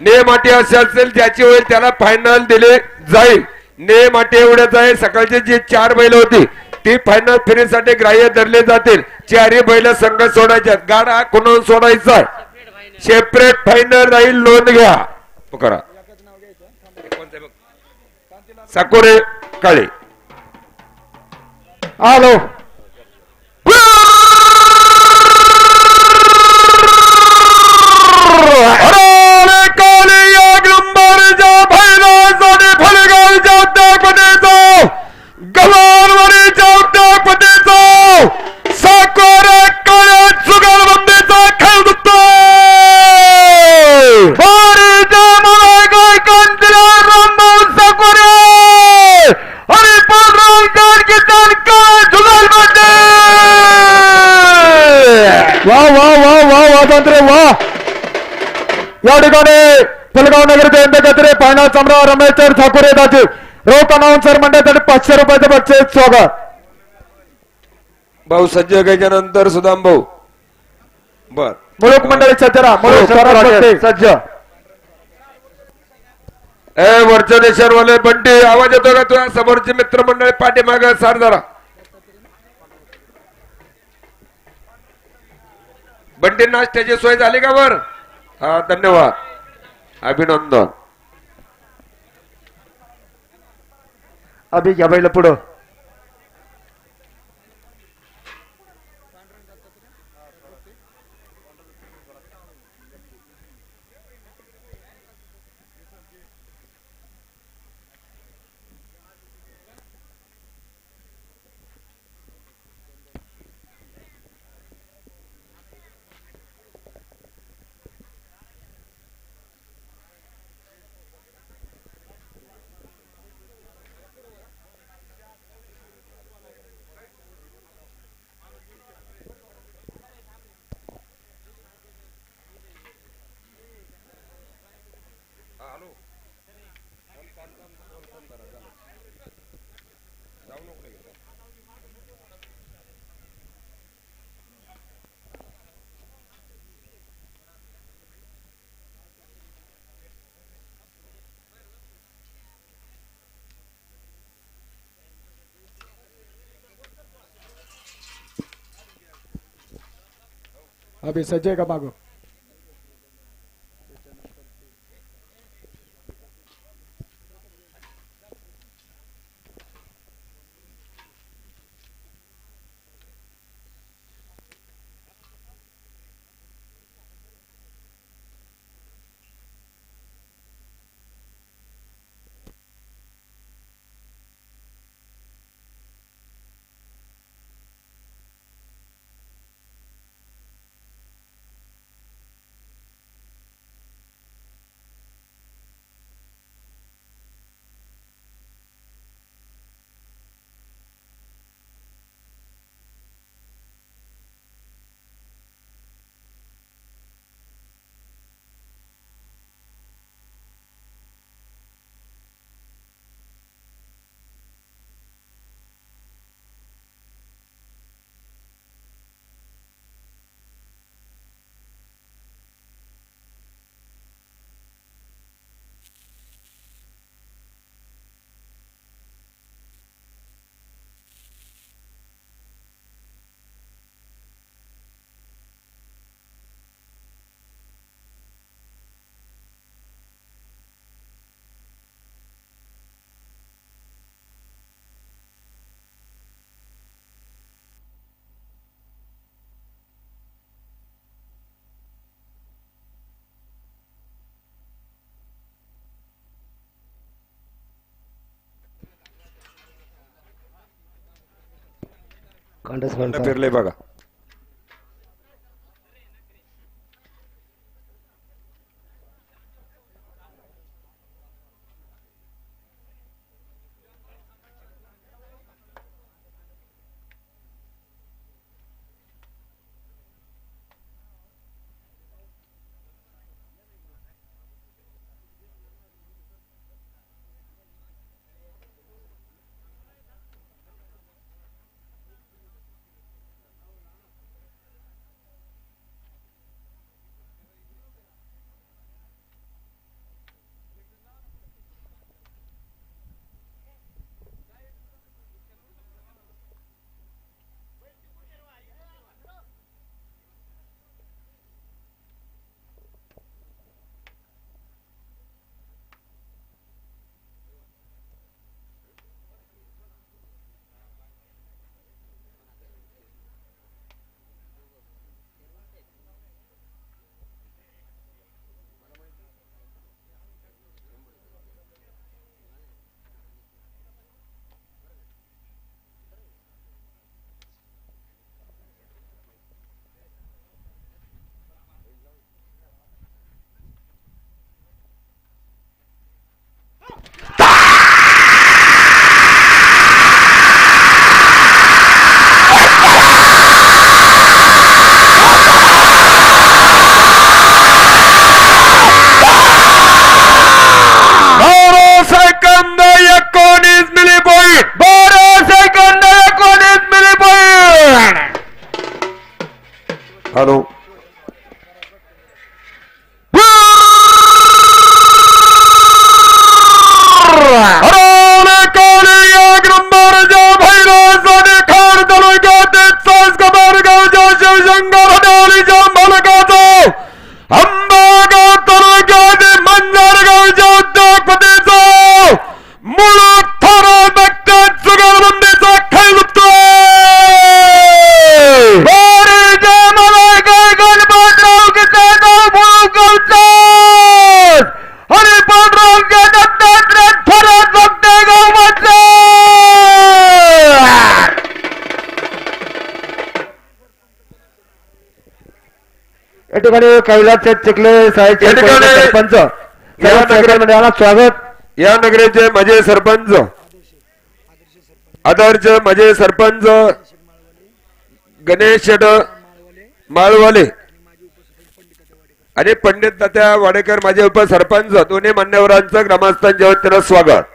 Name अटी असे असेल ज्याची होईल त्याला फायनल दिले जाईल. नेम अटी एवढ्याच आहे. सकाळची जी चार बैल होती ती फायनल फेरीसाठी ग्राह्य धरले जातील. चारही बैल संघ सोडायच्या गाडा कुणून सोडायचा आहे? सेपरेट फायनल राहील नोंद घ्या. करा साकोरे काळे. हॅलो ठिकाणी फुलगाव नगर जयंत गत्रे फायनल सम्राट रमेशर ठाकूर दाजी रोख अनाउन्सर मंडळासाठी पाचशे रुपयाचे बक्षीस स्वागत. भाऊ सज्ज घ्यायच्या नंतर सुदाम भाऊ. बर. मुलूक मंडळी सज्जरा सज्ज ए वरच्या देशांवाले बंटी आवाज येतो का तुझ्या? समोरचे मित्रमंडळी पाठीमाग सार जरा. बंटी नाश्त्याची सोय झाली का वर? हा धन्यवाद अभिनंदन अभि घ्या बैल पुढं अभी सज्ज का मागं फिरले बघा. ठिकाणी कैलास चिखले साहेब या सरपंच? या स्वागत. या नगरीचे माझे सरपंच. आदर्श माझे सरपंच. गणेश शेट माळवाले. आणि पंडित तात्या वाडेकर माझे उपसरपंच. दोन्ही मान्यवरांचं ग्रामस्थांच्या वतीनं स्वागत.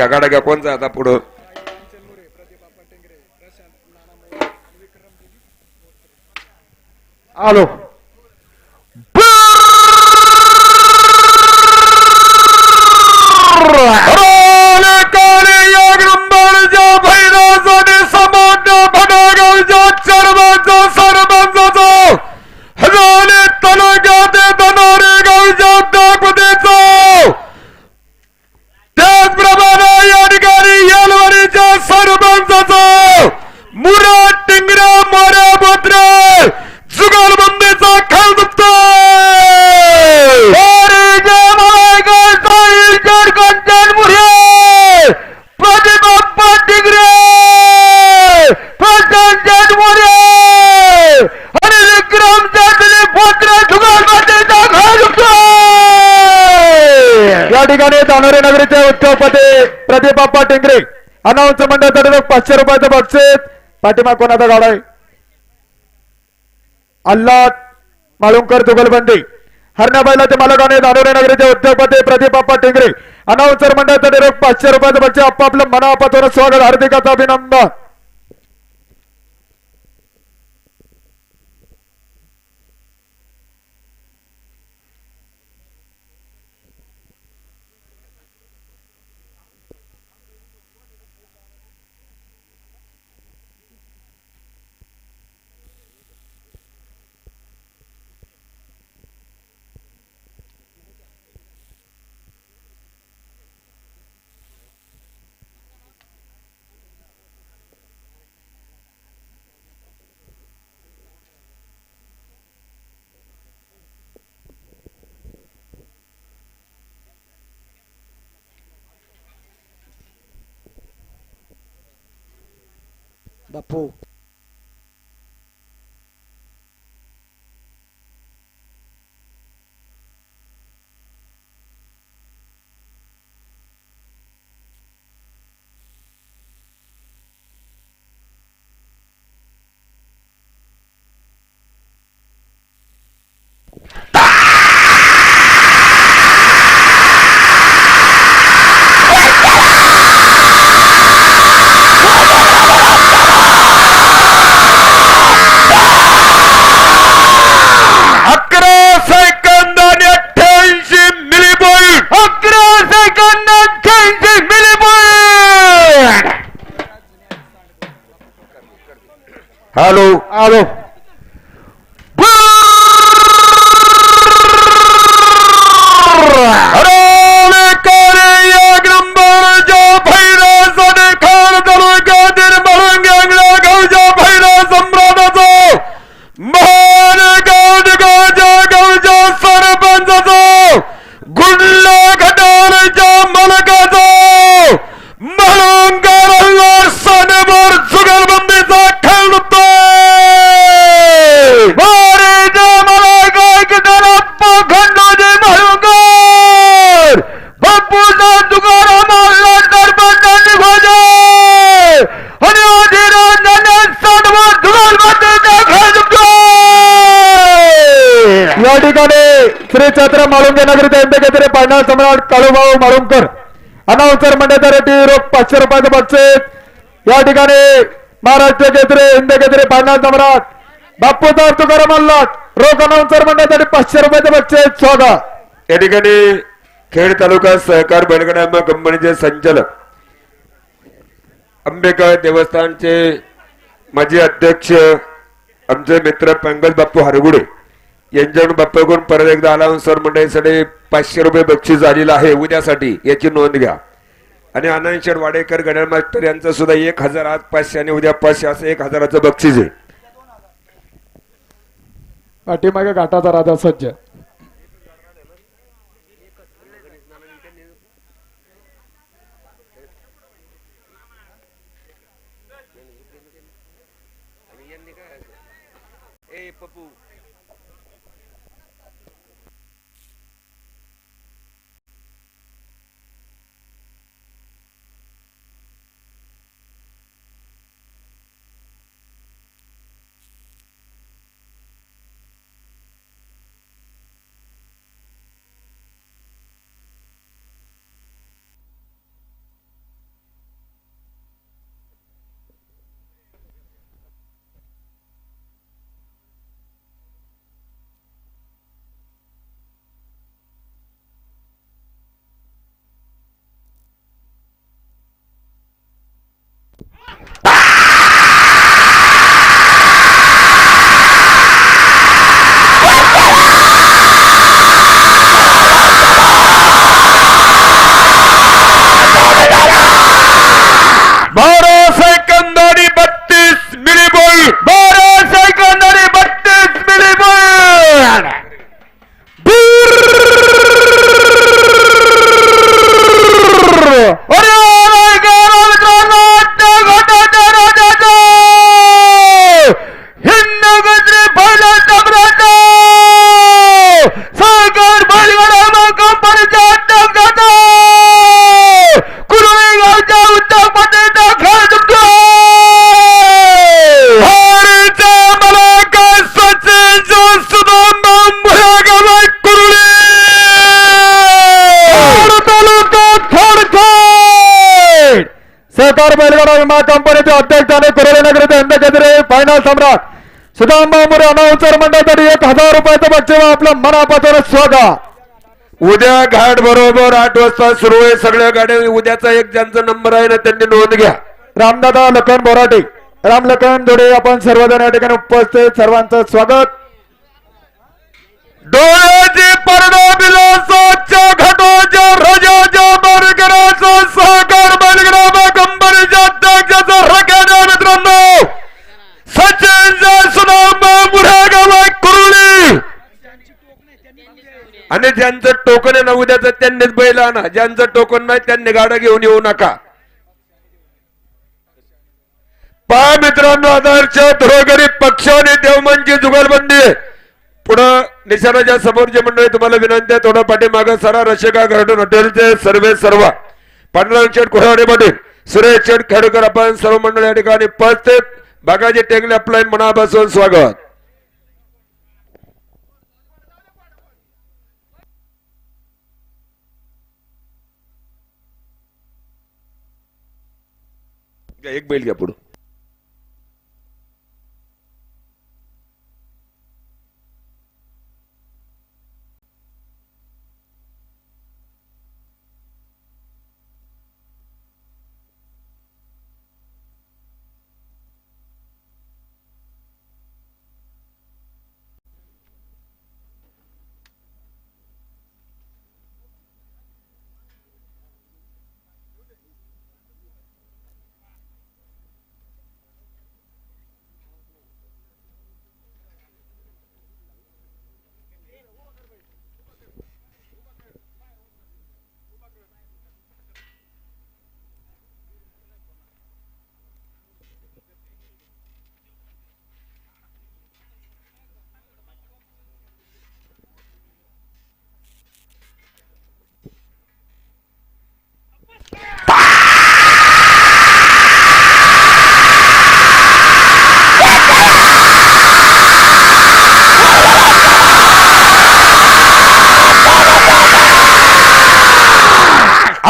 पॉइंट घ्या गाडा घ्या कोणचा आता पुढं? आलो. ठिकाणी दानोरे नगरीचे उद्योगपती प्रतिबाप्पा टिंगरे. अनाऊन्स मंडळातर्फे पाचशे रुपयाचं बक्षीस. पाठीमाग कोणाचा गाडा आहे? अल्लाद माळुंकर जुगलबंदी. हरण्या बैलाचे मालकाने दानोरे नगरीचे उद्योगपती प्रतिबाप्पा टिंगरे. अनाऊन्सर मंडळातर्फे पाचशे रुपयाचं बक्षीस. आपापलं मनापासून स्वागत हार्दिक अभिनंदन. da Paul. Hello. Hello. छत्र माळुंगे नगरी सम्राट काळूभाऊ माळुंकर. अनाउन्सर मंडळासाठी रोख पाचशे रुपयाचं बक्षीस. या ठिकाणी महाराष्ट्र केसरे हिंद केसरे पायनाळ सम्राट बापूचा तुकाराम अल्लाट रोख अनाउन्सर मंडळासाठी पाचशे रुपयाचं बक्षीस. स्वागत. या ठिकाणी खेड तालुका सहकार बैलगाडा कंपनीचे संचालक अंबेकर देवस्थानचे माजी अध्यक्ष आमचे मित्र पंकज बाप्पू हरगुडे. यांच्याकडून बाप्पाकडून परत एकदा अलाउन्सर मंडळीसाठी पाचशे रुपये बक्षीस आलेलं आहे उद्यासाठी याची नोंद घ्या. आणि आनंद शेठ वाडेकर गणर मास्टर यांचं सुद्धा एक हजार आज पाचशे आणि उद्या पाचशे असं एक हजाराचं बक्षीस आहे. पाठीमागे घाटाचा राजा सज्ज. बारा सेकंद आणि बत्तीस मिली बॉल बारा सेकंद आणि बत्तीस मिली अरे मित्रांनो घाटाच्या राजाचा हिंद गजरी पहिला सम्राट सहकार बैलगाडा कंपनीच्या अध्यक्षाचा कुरुळी गावच्या उद्योगपतीचा खेळ जिंकतोय. भारीचा मला काय सचिन जो सुदाम गावात कुरळी थोड तालुका थोडखेड. सहकार बैलगाडा विमा कंपनीचे अध्यक्ष आणि कुरळे नगरीचे हिंद केसरी फायनल सम्राट सुदाम बामुरे अनाउन्सर मंडळासाठी एक हजार रुपयाचं बक्षीस आपलं मनापासून स्वागत उद्या घाट बरोबर आठ वाजता सुरू आहे. सगळ्या गाड्या उद्याचा एक ज्यांचा नंबर आहे ना त्यांनी नोंद घ्या. रामदादा लखन बोराटे. राम लखन जोडे आपण सर्वजण या ठिकाणी उपस्थित सर्वांचं स्वागत. डोळ्याचे पडदा बिलासाच्या घटोच्या राजाच्या बरगराचा सहकार बैलग्रामा आणि ज्यांचं टोकन आहे ना उद्याचं त्यांनीच बैल आणा. ज्यांचं टोकन नाही त्यांनी गाडा घेऊन येऊ नका. पहा मित्रांनो आदर्श धरोगरी पक्ष आणि देवमनची जुगलबंदी. आहे. पुढं निशाणाच्या समोरचे मंडळी तुम्हाला विनंती आहे थोडा पाठीमाग सरा रशिका घरटून हॉटेलचे सर्वे सर्व. पांडुरंग शेठ कोळावडे पाटील सुरेश शेठ खेडकर आपण सर्व मंडळ या ठिकाणी उपस्थित. बागाजी टेंगले अपलाईन मनापासून स्वागत. घ्या, एक बैल घ्या पुढं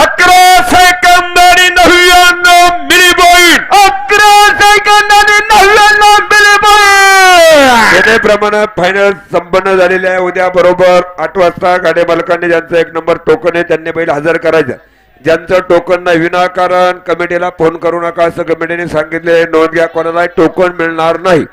अकरा सेकंद आणि नव्याण्णव मिली पॉईंट अकरा सेकंद आणि नव्याण्णव मिली पॉईंट फायनल संपन्न झालेले आहे. उद्या बरोबर आठ वाजता गाडी मालकांनी ज्यांचं एक नंबर टोकन आहे त्यांनी बैल हजर करायचं. ज्यांचं टोकन नाही विनाकारण कमिटीला फोन करू नका. असं कमिटीने सांगितले. नोंद घ्या कोणाला टोकन मिळणार नाही.